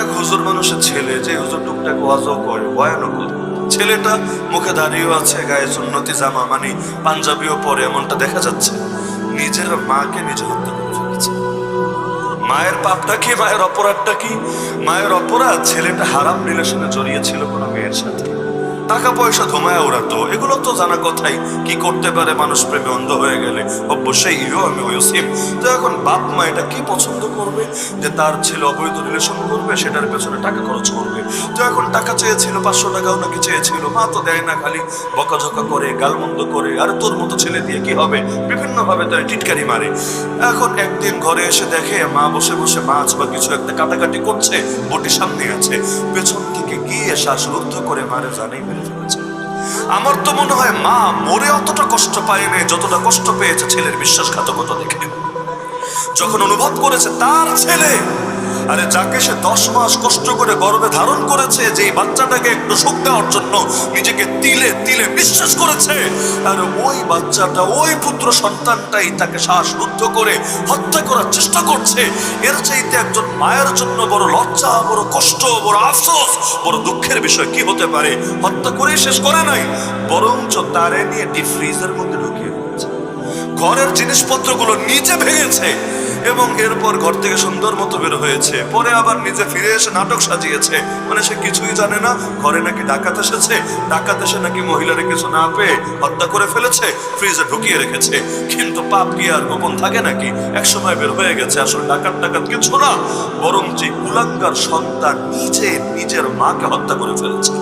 এক হুজুর মানুষের ছেলে, যে হুজুর টুকটাক ওয়াজও করে বয়ানও করে ছেলেটা মুখে দাঁড়িয়েও আছে, গায়ে সুন্নতি, জামা মানে পাঞ্জাবিও পরে, এমনটা দেখা যাচ্ছে। নিজের মাকে নিজে হত্যা করে ফেলেছে। মায়ের পাপটা কি, মায়ের অপরাধটা কি? মায়ের অপরাধ ছেলেটা হারাম রিলেশনে জড়িয়েছিল কোনো মেয়ের সাথে। টাকা পয়সা ধোমায় ওড়াতো, এগুলো তো জানা কথাই। কি করতে পারে মানুষ প্রেমে অন্ধ হয়ে গেলে? অবশ্যই ইও আমি ওয়সিম তো এখন বাপ মা এটা কি পছন্দ করবে? যে তার ছেলে অবৈধ রিলেশন করবে, সেটার পেছনে টাকা খরচ করবে। তো এখন টাকা চেয়েছিল, পাঁচশো টাকাও নাকি চেয়েছিল। মা তো দেয় না, খালি বকাঝকা করে, গালমন্দ করে, আর তোর মতো ছেলে দিয়ে কি হবে? বিভিন্ন ভাবে তার টিটকারি মারে। এখন একদিন ঘরে এসে দেখে মা বসে বসে মাছ বা কিছু একটা কাটাকাটি করছে, বটি সামনে আছে, পেছন থেকে গিয়ে শ্বাসরুদ্ধ করে মারে জানেই মেরে ফেলেছে। আমার তো মনে হয় মা মরে অতটা কষ্ট পায়নি যতটা কষ্ট পেয়েছে ছেলের বিশ্বাসঘাতকতা দেখে। যখন অনুভব করেছে তার ছেলে আরে যাকে সে দশ মাস কষ্ট করে গর্ভে ধারণ করেছে যে বাচ্চাটাকে একটু সুখ দেওয়ার জন্য নিজেকে তিলে তিলে বিশ্বাস করেছে, আর ওই বাচ্চাটা, ওই পুত্র সন্তানটাই তাকে শ্বাসরুদ্ধ করে হত্যা করার চেষ্টা করছে। এর চাইতে একজন মায়ের জন্য বড় লজ্জা, বড় কষ্ট, বড় আফসোস, বড় দুঃখের বিষয় কি হতে পারে? হত্যা করেই শেষ করে নাই, বরঞ্চ তারে নিয়ে ডিপ ফ্রিজের মধ্যে ঢুকিয়ে ঘরের জিনিসপত্রগুলো নিচে ভেঙেছে। এবং এরপর ঘর থেকে সুন্দর মতো বের হয়েছে। পরে আবার নিজে ফিরে এসে নাটক সাজিয়েছে। মানে সে কিছুই জানে না, ঘরে নাকি ডাকাত এসেছে, ডাকাত এসে নাকি মহিলারে কিছু না পেয়ে হত্যা করে ফেলেছে, ফ্রিজে ঢুকিয়ে রেখেছে। কিন্তু পাপ কি আর গোপন থাকে নাকি? একসময় বের হয়ে গেছে, আসলে ডাকাত ডাকাত কিছু না বরং যে কুলাঙ্গার সন্তান নিজে নিজের মাকে হত্যা করে ফেলেছে।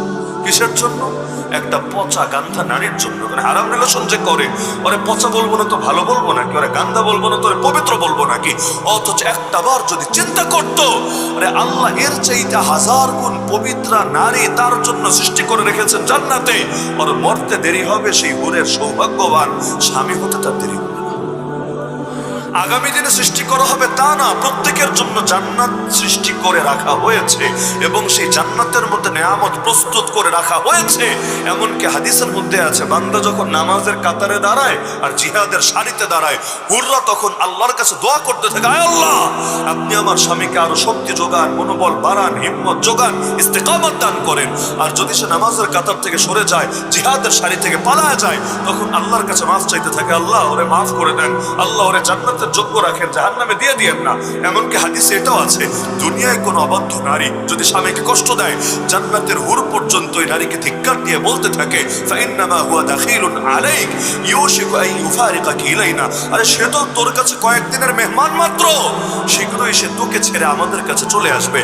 কিসের জন্য, একটা পচা গান্ধা নারীর জন্য। হারাম রিলেশন যে করে, ওরে পচা বলব না তো ভালো বলব নাকি? ওরে গান্ধা বলব না তো পবিত্র বলব নাকি? অথচ একটা বার যদি চিন্তা করতো, আরে আল্লাহ এর চাইতে হাজার গুণ পবিত্রা নারী তার জন্য সৃষ্টি করে রেখেছেন জান্নাতে। ওর মরতে দেরি হবে, সেই হুরের সৌভাগ্যবান স্বামী হতে তার দেরি হবে। আগামী দিনে সৃষ্টি করা হবে তা না, প্রত্যেকের জন্য জান্নাত সৃষ্টি করে রাখা হয়েছে এবং সেই জান্নাতের মধ্যে নেয়ামত প্রস্তুত করে রাখা হয়েছে। এমনকি হাদিসের মধ্যে আছে, বান্দা যখন নামাজের কাতারে দাঁড়ায় আর জিহাদের সারিতে দাঁড়ায়, হুররা তখন আল্লাহর কাছে দোয়া করতে থাকে, আয় আল্লাহ, আপনি আমার স্বামীকে আরও শক্তি যোগান, মনোবল বাড়ান, হিম্মত যোগান, ইস্তেকামত দান করেন। আর যদি সে নামাজের কাতার থেকে সরে যায়, জিহাদের সারি থেকে পালায় যায়, তখন আল্লাহর কাছে মাফ চাইতে থাকে, আল্লাহ, ওরে মাফ করে দেন, আল্লাহ, ওরে জান্নাতের যোগ্য রাখেন জাহান নামে দিয়ে দিয়েন না। এমনকি হাদিসে এটাও আছে, দুনিয়ায় কোনো অবাধ্য নারী যদি স্বামীকে কষ্ট দেয়, জান্নাতের হুর পর্যন্ত এই নারীকে ধিক্কার দিয়ে বলতে থাকে, ফাইন্নামা হুয়া দাখিলুন আলাইক ইলাইনা? আরে সে তো তোর কাছে কয়েকদিনের মেহমান মাত্র। শীঘ্রই সে তোকে ছেড়ে আমাদের কাছে চলে আসবে।